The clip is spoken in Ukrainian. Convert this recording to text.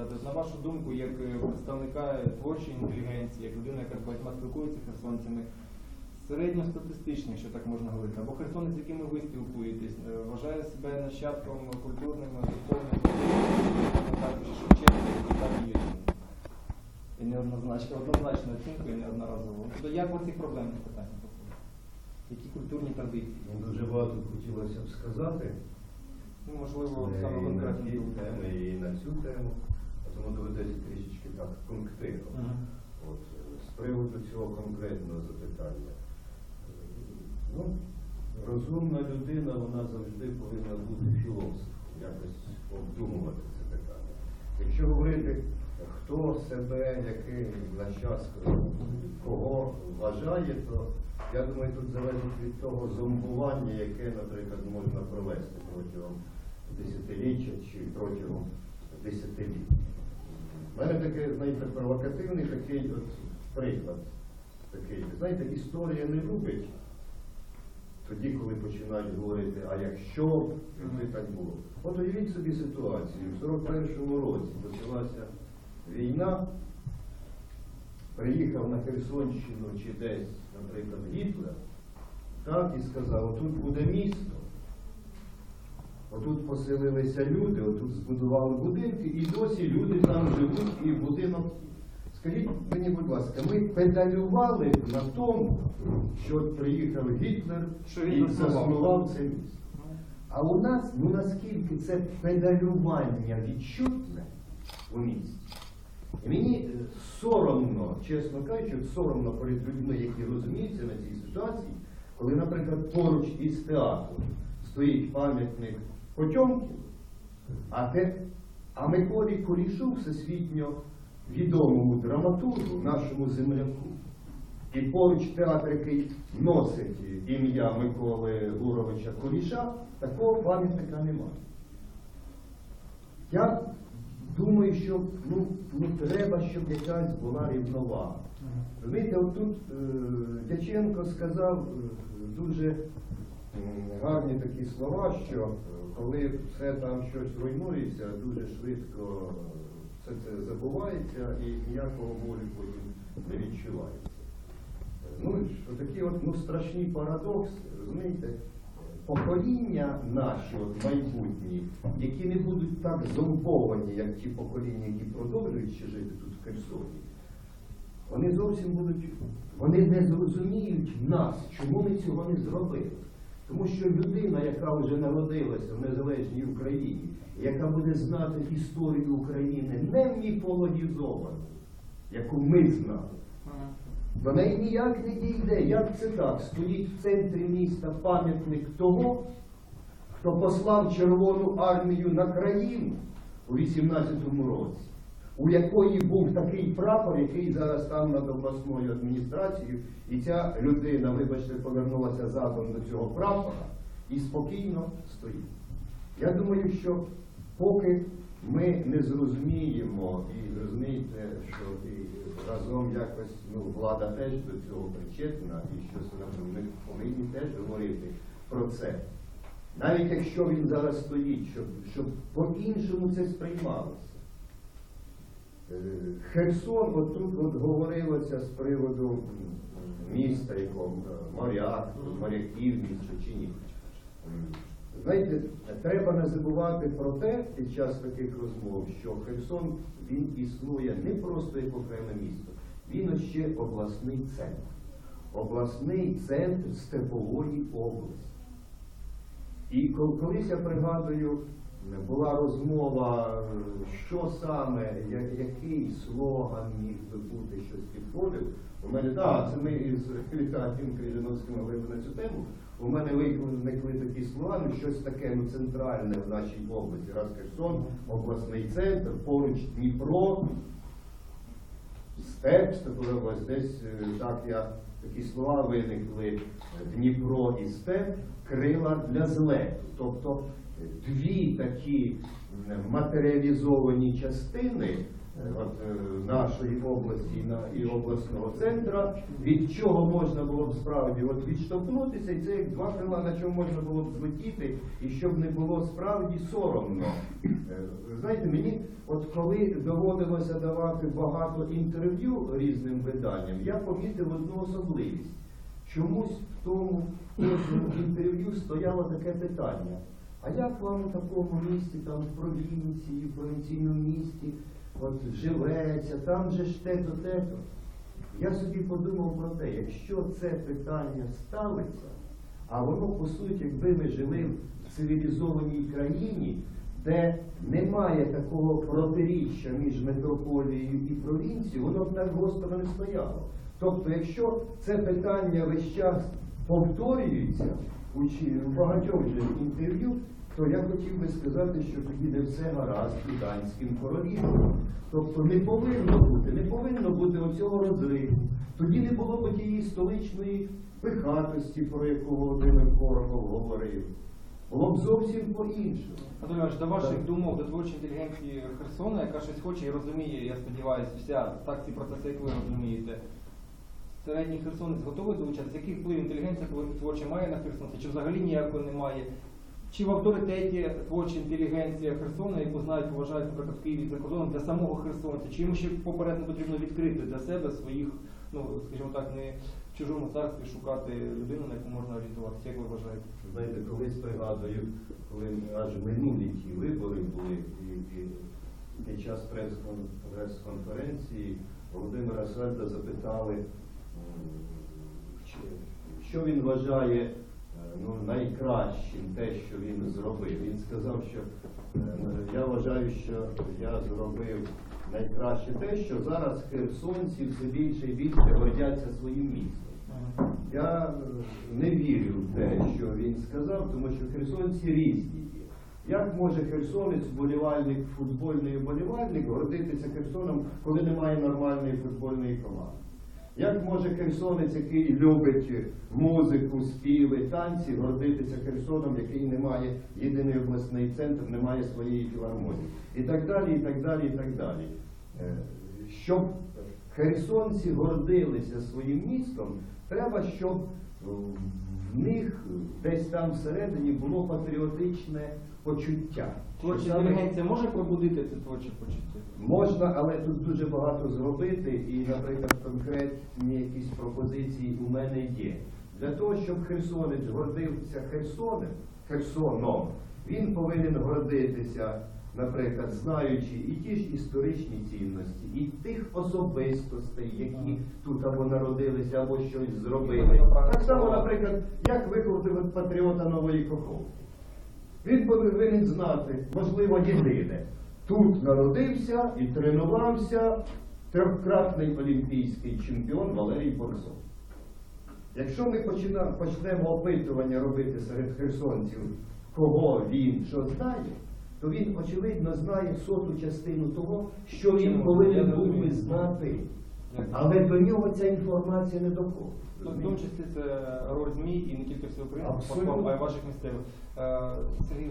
На вашу думку, як е, представника творчої інтелігенції, як людина, яка багатьма спілкується з херсонцями, середньостатистичний, що так можна говорити, або херсонець, з якими ви спілкуєтесь, е, вважає себе нащадком культурним, духовним, також Шевченка і так є. І неоднозначно, однозначно оцінку і неодноразово. Тобто як проблемні питання поставили? Які культурні традиції? Ну, Дуже багато хотілося б сказати. Ну, можливо, Е, саме і на теми, і на цю тему. Тому доведеться трішечки так пунктирно. Мгм. От, е, з приводу цього конкретного запитання. Ну, розумна людина, вона завжди повинна бути філософом, якось обдумувати це питання. Якщо говорити, хто себе, який нащадком, кого вважає, то я думаю, тут залежить від того зомбування, яке, наприклад, можна провести протягом десятиліття чи протягом десятиліть. У мене такий, знаєте, провокативний такий от приклад. Такий. Знаєте, історія не любить тоді, коли починають говорити, а якщо б якби так було. От уявіть собі ситуацію. В 41-му році почалася війна, приїхав на Херсонщину чи десь, наприклад, Гітлер, так, і сказав, отут буде місто. Отут поселилися люди, отут збудували будинки, і досі люди там живуть, і будинок. Скажіть мені, будь ласка, ми педалювали на тому, що от приїхав Гітлер Що і заснував. це місто. А у нас, ну наскільки це педалювання відчутне у місті. І мені е, соромно, чесно кажучи, соромно перед людьми, які розуміються на цій ситуації, коли, наприклад, поруч із театром стоїть пам'ятник А, те, а Миколі Кулішу, всесвітньо відомому драматургу, нашому земляку, і поруч театр, який носить ім'я Миколи Гуровича Куліша, такого пам'ятника немає. Я думаю, що ну, ну, треба, щоб якась була рівновага. Розумієте, от тут е, Дяченко сказав е, дуже гарні такі слова, що е, коли все там щось руйнується, дуже швидко е, все це забувається і ніякого болю потім не відчувається. Е, Ну, такі от ну, страшні парадокси, розумієте? Покоління наші, от майбутні, які не будуть так зомбовані, як ті покоління, які продовжують ще жити тут в Херсоні, вони зовсім будуть, вони не зрозуміють нас, чому ми цього не зробили. Тому що людина, яка вже народилася в незалежній Україні, яка буде знати історію України не міфологізовану, яку ми знали, до неї ніяк не дійде. Як це так? Стоїть в центрі міста пам'ятник того, хто послав Червону армію на країну у 18-му році, у якої був такий прапор, який зараз там над обласною адміністрацією, і ця людина, вибачте, повернулася задом до цього прапора і спокійно стоїть. Я думаю, що поки ми не зрозуміємо і розумієте, що і разом якось ну, влада теж до цього причетна, і що ми повинні теж говорити про це. Навіть якщо він зараз стоїть, щоб, щоб по-іншому це сприймалося. Херсон, от тут от говорилося з приводу міста, якому е, моряк, моряків місто чи ні. Знаєте, треба не забувати про те під час таких розмов, що Херсон він існує не просто як окреме місто, він ще обласний центр. Обласний центр степової області. І кол- колись я пригадую, була розмова, що саме, який слоган міг би бути, щось підходив. У мене, так, це ми із Віталієм Крижановським говорили на цю тему. У мене виникли такі слова, ну щось таке ну, центральне в нашій області. Раз Херсон, обласний центр, поруч Дніпро, степ, область, десь е, так я такі слова виникли Дніпро і степ, крила для злету. Тобто дві такі матеріалізовані частини е, от, е, нашої області і обласного центра, від чого можна було б справді от відштовхнутися, і це як два крила, на чому можна було б злетіти, і щоб не було справді соромно. Е, Знаєте, мені, от коли доводилося давати багато інтерв'ю різним виданням, я помітив одну особливість. Чомусь в тому в інтерв'ю стояло таке питання. А як вам у такому місті, там в провінції, в провінційному місті, от живеться, там же ж те-то, те-то. Я собі подумав про те, якщо це питання ставиться, а воно по суті, якби ми жили в цивілізованій країні, де немає такого протиріччя між метрополією і провінцією, воно б так гостро не стояло. Тобто, якщо це питання весь час повторюється у чи- багатьох же інтерв'ю, то я хотів би сказати, що тоді не все гаразд данським королівством. Тобто не повинно бути, не повинно бути оцього розриву. Тоді не було б тієї столичної пихатості, про яку Володимир Корохов говорив. Було б зовсім по-іншому. Іванович, до ваших Так. думок, до творчої інтелігенції Херсона, яка щось хоче і розуміє, я сподіваюся, вся так ці процеси, як ви розумієте. Середній херсонець готовий долучатися? Який вплив інтелігенція творча має на херсонця? Чи взагалі ніякого немає? Чи в авторитеті творча інтелігенція Херсона, яку знають, поважають, наприклад, в Києві за кордоном для самого херсонця? Чи йому ще попередньо потрібно відкрити для себе своїх, ну скажімо так, не в чужому царстві шукати людину, на яку можна орієнтуватися? Як ви вважаєте? Знаєте, колись пригадую, коли аж минулі ті вибори були, і, під час прес-кон- прес-конференції Володимира Сальда запитали, що він вважає е, ну, найкращим те, що він зробив. Він сказав, що е, я вважаю, що я зробив найкраще те, що зараз херсонці все більше і більше гордяться своїм містом. Я е, не вірю в те, що він сказав, тому що херсонці різні. Як може херсонець, вболівальник, футбольний вболівальник гордитися Херсоном, коли немає нормальної футбольної команди? Як може херсонець, який любить музику, співи, танці, гордитися Херсоном, який не має єдиний обласний центр, не має своєї філармонії? І так далі, і так далі, і так далі. Е, Щоб херсонці гордилися своїм містом, треба, щоб в них десь там всередині було патріотичне почуття. Творча інтелігенція може пробудити це творче почуття? Можна, але тут дуже багато зробити, і, наприклад, конкретні якісь пропозиції у мене є. Для того, щоб херсонець гордився Херсоном, Херсоном, він повинен гордитися, наприклад, знаючи і ті ж історичні цінності, і тих особистостей, які тут або народилися, або щось зробили. Так само, наприклад, як викрутити патріота нової Каховки. Він повинен знати, можливо, єдине. Тут народився і тренувався трьохкратний олімпійський чемпіон Валерій Борзов. Якщо ми почнемо опитування робити серед херсонців, кого він що знає, то він, очевидно, знає соту частину того, що він повинен був би знати. Але до нього ця інформація не доходить. Ну, в тому числі це роль ЗМІ і не тільки всеукраїнських платформ, а й ваших місцевих. Е, Сергій